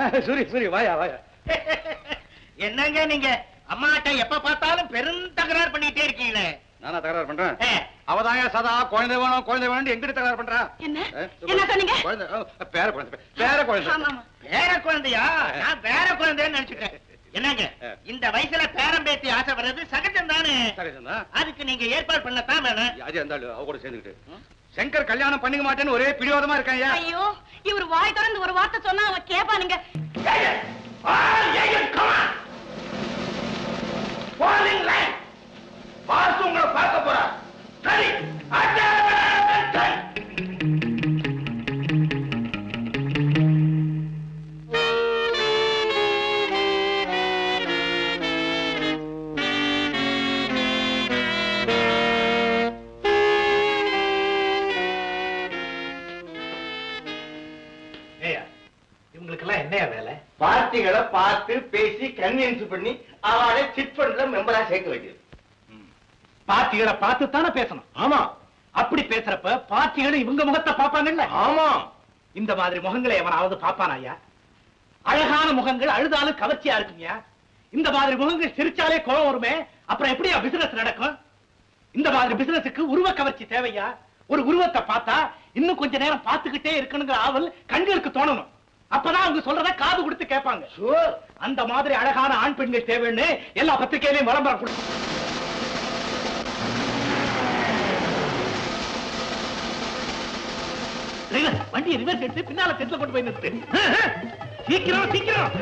சூரி சூரி வாயா வாயா. என்னங்க நீங்க? அம்மாட்ட எப்ப பார்த்தாலும் பெரும் தகராறு பண்ணிட்டே இருக்கீங்களே. நானா தகராறு பண்றேன்? அவதாங்க சதா குழந்தை வேணும் குழந்தை வேணும் எங்கிட்ட தகராறு பண்றா? என்ன? ஏ, என்ன சொன்னீங்க? குழந்தை ஓ, பேர குழந்தை பேர குழந்தை. பேர குழந்தையா? நான் பேர குழந்தைன்னு நினைச்சுட்டேன். என்னங்க. இந்த வயசுல பேரம் பேத்தி ஆசை வர்றது சகஜம் தானே? சகஜம்தா. அதுக்கு நீங்க ஏற்பாடு பண்ணத்தான் வேணும். அது அந்த அவ கூட சேர்ந்துக்கிட்டு. சங்கர் கல்யாணம் பண்ணிக்க மாட்டேன்னு ஒரே பிடிவாதமா இருக்கான் ஐயா ஐயோ இவர் வாய் திறந்து ஒரு வார்த்தை சொன்னா அவ கேப்பானுங்க. பார்த்து உங்களை பார்க்க போறா சரி என்னையா வேலை? பார்ட்டிகளை பார்த்து பேசி கன்வின்ஸ் பண்ணி அவளை சிட் ஃபண்ட்ல மெம்பரா சேர்க்க வேண்டியது பார்ட்டிகளை பார்த்து தானே பேசணும். ஆமா. அப்படி பேசுறப்ப பார்ட்டிகளும் இவங்க முகத்தை பாப்பாங்கல்ல ஆமா. இந்த மாதிரி முகங்களை எவனாவது பாப்பானா ஐயா? அழகான முகங்கள் அழுதாலும் கவர்ச்சியா இருக்குங்கய்யா இந்த மாதிரி முகங்கள் சிரிச்சாலே கோவம் வருமே. அப்புறம் எப்படியா பிசினஸ் நடக்கும்? இந்த மாதிரி பிசினஸுக்கு உருவ கவர்ச்சி தேவையா? ஒரு உருவத்தை பார்த்தா இன்னும் கொஞ்ச நேரம் பார்த்துக்கிட்டே இருக்கணுங்கிற ஆவல் கண்களுக்கு தோணணும். அப்பதான் அவங்க சொல்றத காது கொடுத்து கேட்பாங்க. அந்த மாதிரி அழகான ஆண் பெண்கள் தேவைன்னு எல்லா பத்திரிகையிலையும் விளம்பரம் கொடு. டிரைவர், வண்டியை ரிவர்ஸ் எடுத்து பின்னால செட்ல கொண்டு போய் நிறுத்து. சீக்கிரம் சீக்கிரம்.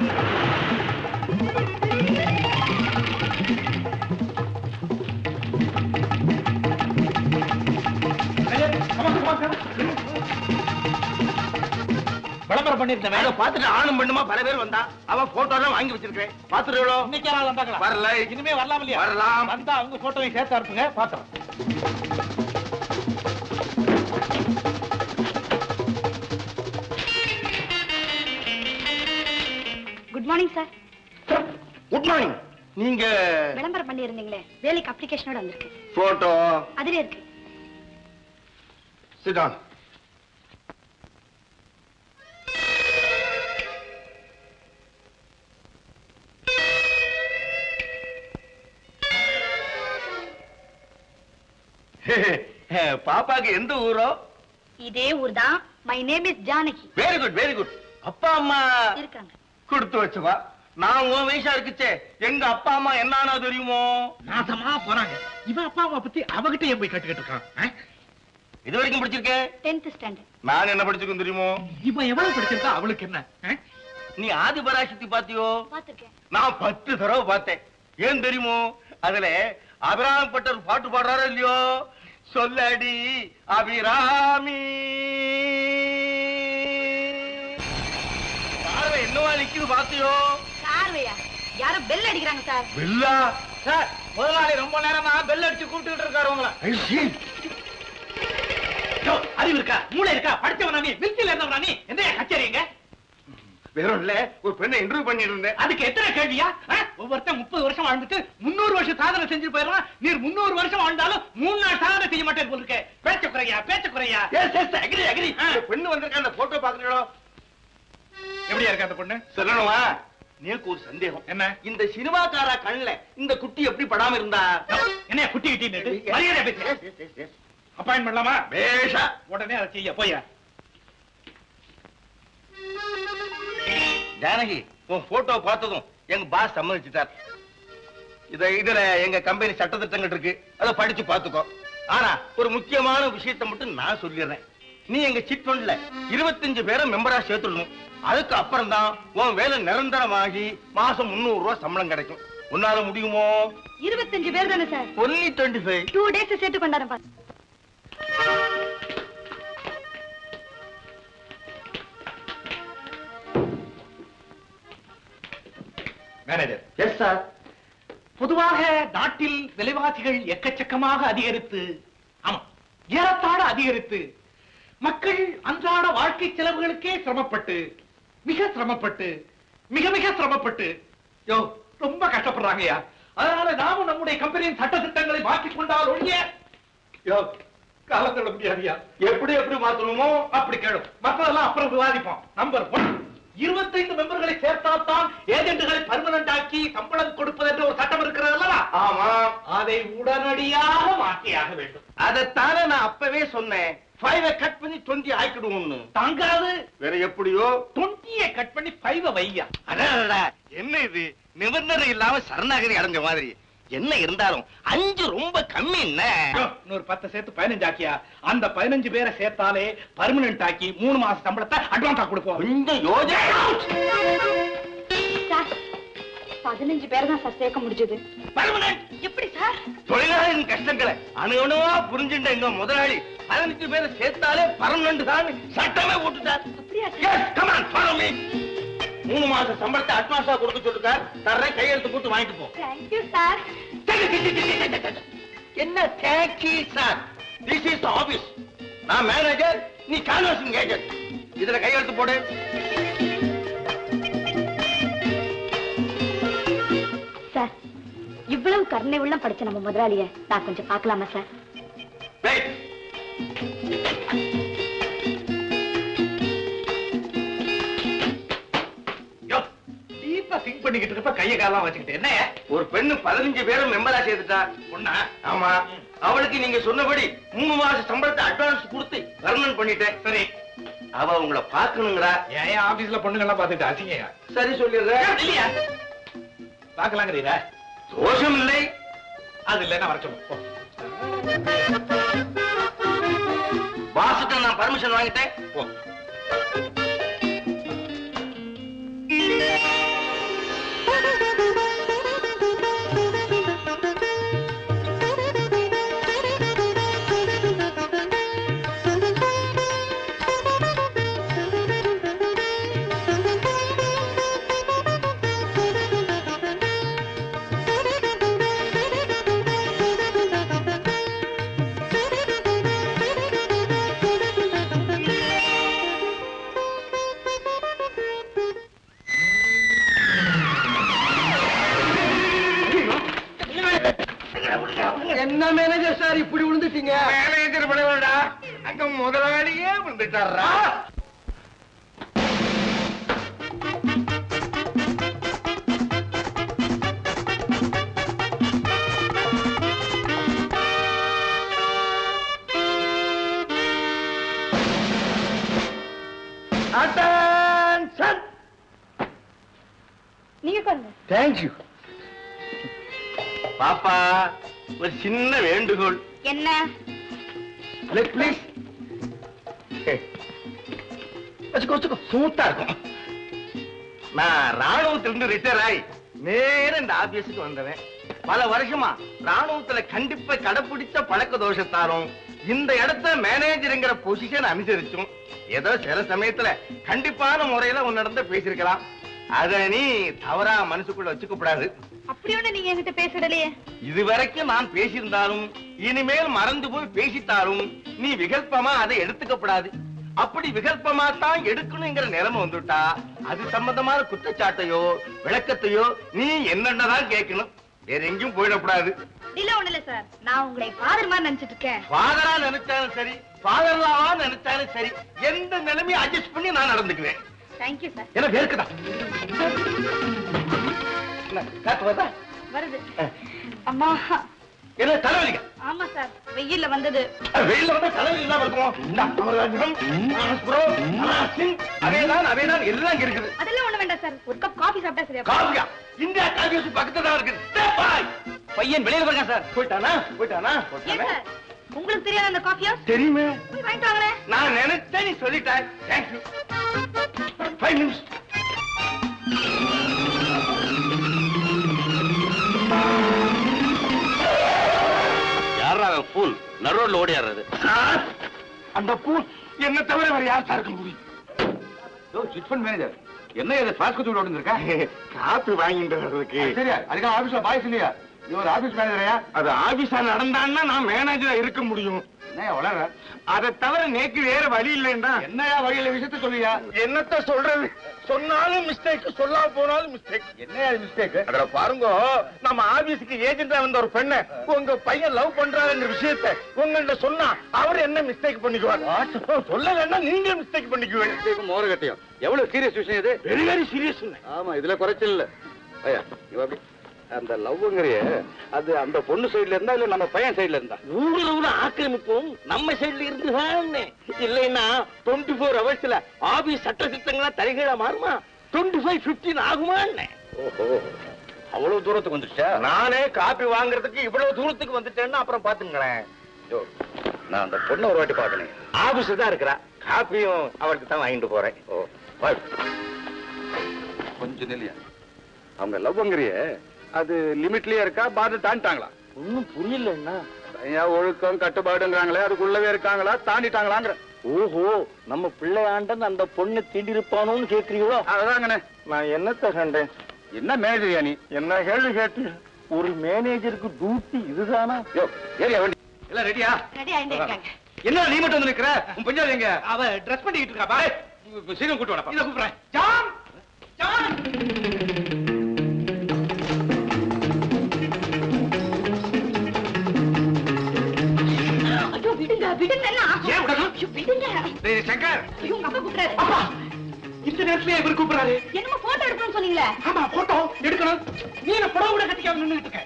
விளம்பரம் பண்ணிருந்தேன் அத பார்த்துட்டு ஆணும் பெண்ணுமா பல பேர் வந்தா. அவன் போட்டோ எல்லாம் வாங்கி வச்சிருக்கேன் எவ்வளோ? இன்னைக்கு யாராவது வந்தாங்களா வரல. இனிமே வரலாம் இல்லையா? வரலாம். வந்தா அவங்க போட்டோவையும் சேர்த்து அனுப்புங்க. பார்த்தோம் good morning sir good morning நீங்க விளம்பரம் பண்ணி இருந்தீங்களே வேலைக்கு அப்ளிகேஷனோட வந்திருக்கு. போட்டோ அதுல இருக்கு. சிடான் பாப்பாக்கு எந்த ஊரோ? இதே ஊர் தான் my name is Janaki very good very good அப்பா அம்மா இருக்காங்க. கொடுத்து வச்சவா. நான் உன் வயசா இருக்குச்சே. எங்க அப்பா அம்மா என்னன்னா தெரியுமோ? நாசமா போறாங்க. இவன் அப்பா அம்மா பத்தி அவகிட்ட ஏன் போய் கட்டுக்கிட்டு இருக்கான்? இது வரைக்கும் படிச்சிருக்கேன் டென்த் ஸ்டாண்டர்ட் நான் என்ன படிச்சிருக்கேன் தெரியுமோ? இவன் எவ்வளவு படிச்சிருக்கா? அவளுக்கு என்ன? நீ ஆதி பராசக்தி பாத்தியோ நான் பத்து தடவை பார்த்தேன். ஏன் தெரியுமோ? அதுல அபிராமி பட்டர் பாட்டு பாடுறாரோ இல்லையோ? சொல்லடி அபிராமி. பார்வை என்னவா நிக்குது பாத்தியோ சார்வையா யாரோ பெல் அடிக்கிறாங்க சார் பில்லா சார் முதலாளி ரொம்ப நேரமா பெல் அடிச்சு கூப்பிட்டுக்கிட்டு இருக்காரு உங்களை. அறிவு இருக்கா? மூளை இருக்கா? படிச்சவனா நீ மில்கில இருந்தவனா நீ. என்ன கச்சேரிங்க? வேறும் இல்ல ஒரு பெண்ணை இன்டர்வியூ பண்ணிட்டு இருந்தேன். அதுக்கு எத்தனை கேள்வியா? ஒவ்வொருத்தன் முப்பது வருஷம் வாழ்ந்துட்டு முன்னூறு வருஷம் சாதனை செஞ்சு போயிடலாம் நீர் முன்னூறு வருஷம் வாழ்ந்தாலும் மூணு நாள் சாதனை செய்ய மாட்டேன் போல இருக்க பேச்ச குறையா பேச்ச குறையா? Agree agree. பெண்ணு வந்திருக்க அந்த போட்டோ பாக்குறீங்களோ எப்படியா இருக்க அந்த பொண்ணு? சொல்லணுமா? நேருக்கு ஒரு சந்தேகம். என்ன? இந்த சினிமாக்காரா கண்ணுல இந்த குட்டி எப்படி படாம இருந்தா? என்ன குட்டி கிட்டி பண்ணலாமா பேஷா. உடனே அதை செய்ய போயா ஜானகி உன் போட்டோ பார்த்ததும் எங்க பாஸ் சம்மதிச்சுட்டார். இத இதுல எங்க கம்பெனி சட்டத்திட்டங்கள் இருக்கு அதை படிச்சு பாத்துக்கோ ஆனா ஒரு முக்கியமான விஷயத்தை மட்டும் நான் சொல்லிடுறேன். நீ எங்க சிட் ஃபண்ட்ல இருபத்தஞ்சு பேரை மெம்பரா சேர்த்துடணும். அதுக்கு அப்புறம் தான் உன் வேலை நிரந்தரமாகி மாசம் முந்நூறு ரூபாய் சம்பளம் கிடைக்கும். உன்னால முடியுமோ? இருபத்தஞ்சு பேர் தானே sir? Only twenty five two days சேர்த்து கொண்டாரன் எஸ் சார். பொதுவாக நாட்டில் விலைவாசிகள் எக்கச்சக்கமாக அதிகரித்து ஆமா ஏறத்தாழ அதிகரித்து மக்கள் அன்றாட வாழ்க்கை செலவுகளுக்கே சிரமப்பட்டு மிக சிரமப்பட்டு மிக மிக சிரமப்பட்டு யோ ரொம்ப கஷ்டப்படுறாங்கய்யா அதனால நாமும் நம்முடைய கம்பெனியின் சட்ட திட்டங்களை மாற்றிக் கொண்டால் ஒழிய யோ காலம் தள்ள எப்படி எப்படி மாத்தணுமோ அப்படி கேடும் மற்றதெல்லாம் அப்புறம் விவாதிப்போம். Number one. இருபத்தைந்து மெம்பர்களை சேர்த்தால்தான் ஏஜென்ட்டுகளை பர்மனன்ட் ஆக்கி சம்பளம் கொடுப்பது என்று ஒரு சட்டம் இருக்கிறது ஆமா. அதை உடனடியாக மாற்றியாக வேண்டும். அதைத்தானே நான் அப்பவே சொன்னேன். ஃபைவ கட் பண்ணி டுவெண்ட்டி ஆக்கிடுவோம்னு. தாங்காது. வேற எப்படியோ? டுவெண்ட்டிய கட் பண்ணி ஃபைவ வையா அடடடா, என்ன இது நிபந்தனை இல்லாம சரணாகதி அடைஞ்ச மாதிரி என்ன இருந்தாலும் அஞ்சு ரொம்ப கம்மி என்ன? இன்னொரு பத்து சேர்த்து பதினஞ்சு ஆக்கியா? அந்த பதினஞ்சு பேரை சேர்த்தாலே பர்மனன்ட் ஆக்கி மூணு மாச சம்பளத்தை அட்வான்ஸா கொடுப்போம். கொஞ்சம் யோஜனை சார் பதினஞ்சு பேர் தான் சார் சேர்க்க முடிஞ்சது. எப்படி சார்? தொழிலாளியின் கஷ்டங்களை அணு அணுவா புரிஞ்சுட்ட எங்க முதலாளி. பதினஞ்சு பேரை சேர்த்தாலே பர்மனண்ட் தான் சட்டமே போட்டுட்டார் அப்படியா follow me. மூணு மாசம் சம்பளத்தை அட்வான்ஸா கொடுக்க சொல்லிருக்கார் தர்றேன் கையெழுத்து போட்டு வாங்கிட்டு போ. தேங்க்யூ சார் என்ன தேக்கி சார் திஸ் இஸ் ஆபீஸ் நான் மேனேஜர் நீ கான்வர்சிங் ஏஜென்ட் இதுல கையெழுத்து போடு. சார் இவ்வளவு கருணை உள்ளம் படிச்ச நம்ம முதலாளிய நான் கொஞ்சம் பார்க்கலாமா சார் கைய காலம் வச்சுக்கிட்டு. என்ன? ஒரு பெண்ணு பதினஞ்சு பேரும் மெம்பரா சேர்த்துட்டா பொண்ணா? ஆமா. அவளுக்கு நீங்க சொன்னபடி மூணு மாசம் சம்பளத்தை அட்வான்ஸ் கொடுத்து பர்மனன்ட் பண்ணிட்டேன். சரி. அவ உங்களை பார்க்கணுங்கிறா ஏன் ஆபீஸ்ல பொண்ணுங்கெல்லாம் பார்த்துட்டு அசிங்கயா? சரி சொல்லிடுறேன். இல்லையா? பார்க்கலாங்கிறீரா? தோஷம் இல்லை. அது வர சொல்லு. போ. பாசுட்ட நான் பர்மிஷன் வாங்கிட்டேன். கொஞ்சம் தேங்க்யூ பாப்பா ஒரு சின்ன வேண்டுகோள். என்ன? ப்ளீஸ் வச்சுக்கோ வச்சுக்கோ. ஸ்மூத்தா இருக்கும். நான் ராணுவத்திலிருந்து ரிட்டையர் ஆகி நேர இந்த ஆபீஸுக்கு வந்தவன். பல வருஷமா ராணுவத்துல கண்டிப்பா கடைபிடிச்ச பழக்க தோஷத்தாரும் இந்த இடத்த மேனேஜருங்கிற பொசிஷன் அனுசரிச்சும். ஏதோ சில சமயத்துல கண்டிப்பான முறையில உன்னிடந்த பேசியிருக்கலாம். அத நீ தவறா மனசுக்குள்ள வச்சுக்க கூடாது அப்படி ஒண்ணு நீங்க என்கிட்ட பேசிடலையே இதுவரைக்கும் நான் பேசியிருந்தாலும் இனிமேல் மறந்து போய் பேசித்தாலும் நீ விகல்பமா அதை எடுத்துக்கப்படாது அப்படி விகல்பமா தான் எடுக்கணுங்கிற நிலைமை வந்துட்டா அது சம்பந்தமான குற்றச்சாட்டையோ விளக்கத்தையோ நீ என்னென்னதான் கேட்கணும்? வேற எங்கேயும் போயிடக்கூடாது. இல்ல ஒண்ணு இல்ல சார். நான் உங்களை ஃபாதர் மாதிரி நினைச்சிட்டு இருக்கேன். ஃபாதரா நினைச்சாலும் சரி ஃபாதர்லாவா நினைச்சாலும் சரி எந்த நிலைமையும் அட்ஜஸ்ட் பண்ணி நான் நடந்துக்குவேன். தேங்க்யூ சார் என்ன வேர்க்குதா என்ன, காத்து வருதா? வருது. அம்மா. என்ன தலைவலிக்க ஆமா சார். வெயில்ல வந்தது. வெயில்ல வந்து தலைவலி இல்லாம இருக்கும்? அதேதான் அதேதான் எல்லாம் இங்க இருக்குது. அதெல்லாம் ஒண்ணு வேண்டாம் சார். ஒரு கப் காபி சாப்பிட்டா சரியா காவியா இந்தியா காஃபி ஹவுஸ் பக்கத்துல தான் இருக்குது. பையன் வெளியில போயிருக்கா சார். போயிட்டானா? போயிட்டானா? உங்களுக்கு தெரியாத அந்த காஃபி ஹவுஸ் தெரியுமே. போய் வாங்கிட்டு வாங்களேன். நான் நினைச்சேன் நீ சொல்லிட்டாய் தேங்க்யூ ஃபைவ் மினிட்ஸ் பூல் நரோட்ல ஓடியாடுறது. சார் அந்த பூ என்ன தவிர வேற யார் சார் இருக்க முடியும்? Chit fund manager. என்ன இது ஃபாஸ்ட் குத்து இருக்கா? காப்பி வாங்கிட்டு வர்றதுக்கு சரியா? அதுக்காக ஆபீஸ்ல பாய்ஸ் இல்லையா? இது ஒரு ஆபீஸ் மேனேஜரையா அது ஆபீஸா நடந்தான்னா நான் மேனேஜரா இருக்க முடியும். வளர அதை தவிர நேக்கு வேற வழி இல்லைன்னா? என்னையா வழியில விஷயத்த சொல்லியா? என்னத்த சொல்றது? சொன்னாலும் மிஸ்டேக் சொல்லாம போனாலும் மிஸ்டேக் என்னையா மிஸ்டேக் அதுல பாருங்க நம்ம ஆபீஸுக்கு ஏஜென்டா வந்த ஒரு பெண்ணை உங்க பையன் லவ் பண்றாருங்கிற விஷயத்த உங்கள்ட்ட சொன்னா அவர் என்ன மிஸ்டேக் பண்ணிக்குவார்? சொல்லலைன்னா நீங்க மிஸ்டேக் பண்ணிக்குவீங்க. மோர கட்டியம் எவ்வளவு சீரியஸ் விஷயம் இது? வெரி வெரி சீரியஸ் ஆமா இதுல குறைச்சல் இல்ல. ஐயா அந்த லவ்ங்கிறிய அது அந்த பொண்ணு சைடுல இருந்தா இல்ல நம்ம பையன் சைடுல இருந்தா? ஊர்ல ஆக்கிரமிப்பும் நம்ம சைடுல இருந்து தான் இல்லைன்னா டுவெண்ட்டி ஃபோர் ஹவர்ஸ்ல ஆபீஸ் சட்ட சித்தங்களா தலைகீழா மாறுமா? டுவெண்ட்டி ஃபைவ் பிப்டீன் ஆகுமா ஓஹோ. அவ்வளவு தூரத்துக்கு வந்துச்சா நானே காப்பி வாங்குறதுக்கு இவ்வளவு தூரத்துக்கு வந்துட்டேன்னா அப்புறம் பாத்துங்களேன். நான் அந்த பொண்ணை ஒரு வாட்டி பாக்கணும் ஆபீஸ் தான் இருக்கிறா. காப்பியும் அவருக்கு தான் வாங்கிட்டு போறேன். ஓ. கொஞ்சம் நில்லையா. அவங்க லவ்ங்கிறிய அது லிமிட்லயே இருக்கா? பார்த்து தாண்டிட்டாங்களா? ஒன்னும் புரியலன்னா ஒழுக்கம் கட்டுப்பாடுங்கிறாங்களே அதுக்குள்ளவே இருக்காங்களா? தாண்டிட்டாங்களாங்கிற. ஓஹோ நம்ம பிள்ளையாண்டன் அந்த பொண்ணு தீண்டி இருப்பானோன்னு கேக்குறீங்களோ? அதுதாங்கண்ணே நான் என்னத்த கண்டேன்? என்ன மேனேஜரியா நீ? என்ன கேள்வி கேட்டு? ஒரு மேனேஜருக்கு டியூட்டி இதுதானா? ஏரியா வண்டி. எல்லாம் ரெடியா ரெடி ஆயிட்டே இருக்காங்க. என்ன நீ மட்டும் வந்து நிக்கிற? உன் பஞ்சாதி எங்க? அவ ட்ரெஸ் பண்ணிக்கிட்டு இருக்கா பாரு. சீக்கிரம் கூட்டு வாடா இத கூப்பிடுறேன். ஜான் டேய் சங்கர்! ஐயோ அப்பா கூப்பிடுறாரு. அப்பா! இந்த நேரத்துல இவர் கூப்பிடுறாரு. என்னமோ போட்டோ எடுக்கணும்னு சொன்னீங்களே? ஆமா போட்டோ எடுக்கணும். நீ என்ன புடவை கூட கட்டிக்காம நின்னுட்டு இருக்க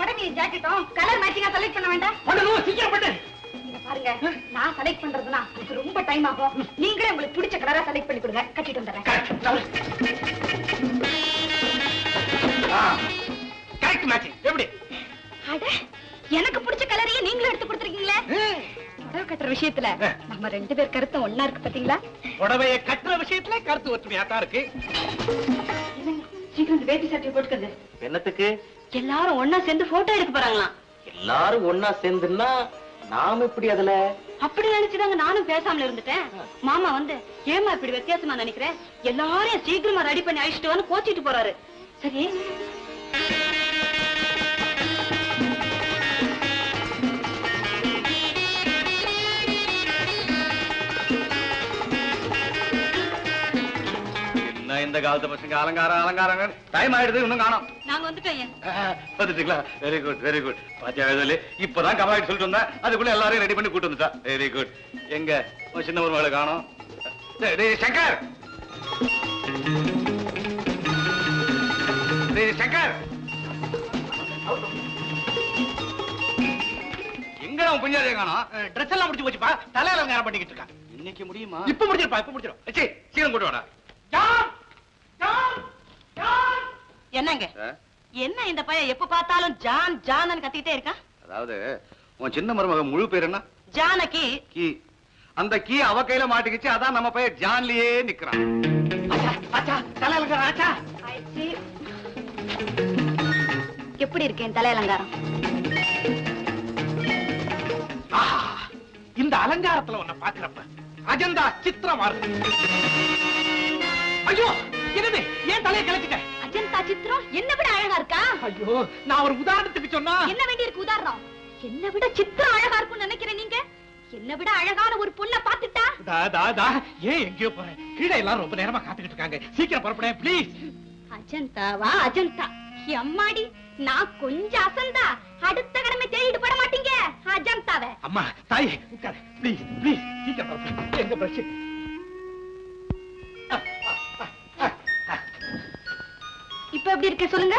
உடனே ஜாக்கெட்டும் கலர் மேட்சிங்கா செலக்ட் பண்ண வேண்டாம். பண்ணணும் சீக்கிரம் பண்ணு. பாருங்க நான் செலக்ட் பண்றதுனா எனக்கு ரொம்ப டைம் ஆகும். நீங்களே உங்களுக்கு பிடிச்ச கலரா செலக்ட் பண்ணி கொடுங்க. கட்டிட்டு வந்துடுறேன். கரெக்ட் மேட்சிங் எப்படி? அட எனக்கு பிடிச்ச கலரையே நீங்களும் எடுத்து கொடுத்துருக்கீங்களே? புடவை கட்டுற விஷயத்துல நம்ம ரெண்டு பேர் கருத்தும் ஒண்ணா இருக்கு பாத்தீங்களா? புடவைய கட்டுற விஷயத்துல கருத்து ஒற்றுமையா தான் இருக்கு. சீக்கிரம் வேட்டி சட்டையை போட்டுக்கங்க. என்னத்துக்கு? எல்லாரும் ஒண்ணா சேர்ந்து போட்டோ எடுக்க போறாங்களாம். எல்லாரும் ஒன்னா சேர்ந்துன்னா நாம இப்படி அதுல? அப்படி நினைச்சுதாங்க நானும் பேசாமல இருந்துட்டேன். மாமா வந்து ஏமா இப்படி வித்தியாசமா நினைக்கிறேன் எல்லாரையும் சீக்கிரமா ரெடி பண்ணி அழிச்சிட்டு வந்து கோச்சிட்டு போறாரு. சரி இந்த காலத்து பசங்க? அலங்காரம் அலங்காரம் டைம் ஆயிடுது இன்னும் காணோம். நாங்க வந்துட்டோம் ஏன் வந்துட்டீங்களா? வெரி குட் வெரி குட் பாத்தியா இப்பதான் கபாயிட்டு சொல்லிட்டு வந்தேன். அதுக்குள்ள எல்லாரையும் ரெடி பண்ணி கூட்டு வந்துட்டா. வெரி குட் எங்க? சின்ன ஒரு மகளை காணோம் சங்கர்! டேய் சங்கர்! எங்க அவன் பஞ்சாதியை காணோம்? ட்ரெஸ் எல்லாம் முடிச்சு போச்சுப்பா. தலையில நேரம் பண்ணிக்கிட்டு இருக்கா. இன்னைக்கு முடியுமா? இப்ப முடிச்சிருப்பா இப்ப முடிச்சிரும் சீ, சீக்கிரம் கூட்டு வாடா. என்னங்க? என்ன இந்த பையன் எப்ப பார்த்தாலும் ஜான் ஜான் கத்திட்டே இருக்கான் அதாவது உன் சின்ன மருமக முழு பேர் என்ன? ஜானகி கீ. அந்த கீ அவ கையில மாட்டிக்கிச்சு அதான் நம்ம பையன் ஜான்லயே நிக்கிறான். ஆச்சா ஆச்சா தலையில ஆச்சா எப்படி இருக்கேன் தலையலங்காரம் ஆஹா, இந்த அலங்காரத்துல உன்னை பாக்குறப்ப அஜந்தா சித்திரமா இருக்கு. ஐயோ என்னது? ஏன் தலையை கிளச்சிட்ட? சித்திரம் என்ன விட அழகா இருக்கா? ஐயோ நான் ஒரு உதாரணத்துக்கு சொன்னா. என்ன வேண்டி இருக்கு உதாரணம்? என்ன விட சித்திரம் அழகா இருக்கும்னு நினைக்கிறேன் நீங்க? என்ன விட அழகான ஒரு பொண்ணை பாத்துட்டா தா தா தா. ஏன் எங்கேயோ போறேன்? கீழே எல்லாரும் ரொம்ப நேரமா காத்துக்கிட்டு இருக்காங்க. சீக்கிரம் புறப்படேன் ப்ளீஸ் அஜந்தாவா அஜந்தா. அம்மாடி நான் கொஞ்சம் அசந்தா. அடுத்த கடமை தேடிட்டு போட மாட்டீங்க அஜந்தாவ. அம்மா தாய் உட்காரு. ப்ளீஸ் ப்ளீஸ் சீக்கிரம் எங்க பிரஷ் இப்ப எப்படி இருக்க சொல்லுங்க?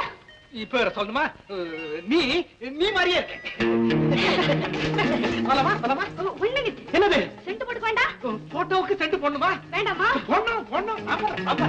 இப்ப வேற சொல்லணுமா? நீ நீ மாதிரியே இருக்க. பலமா பலமா ஒண்ணுங்க என்னது? சென்ட் போட்டு வேண்டாம் போட்டோவுக்கு சென்ட் போடணுமா? வேண்டாமா? போடணும் போடணும். ஆமா ஆமா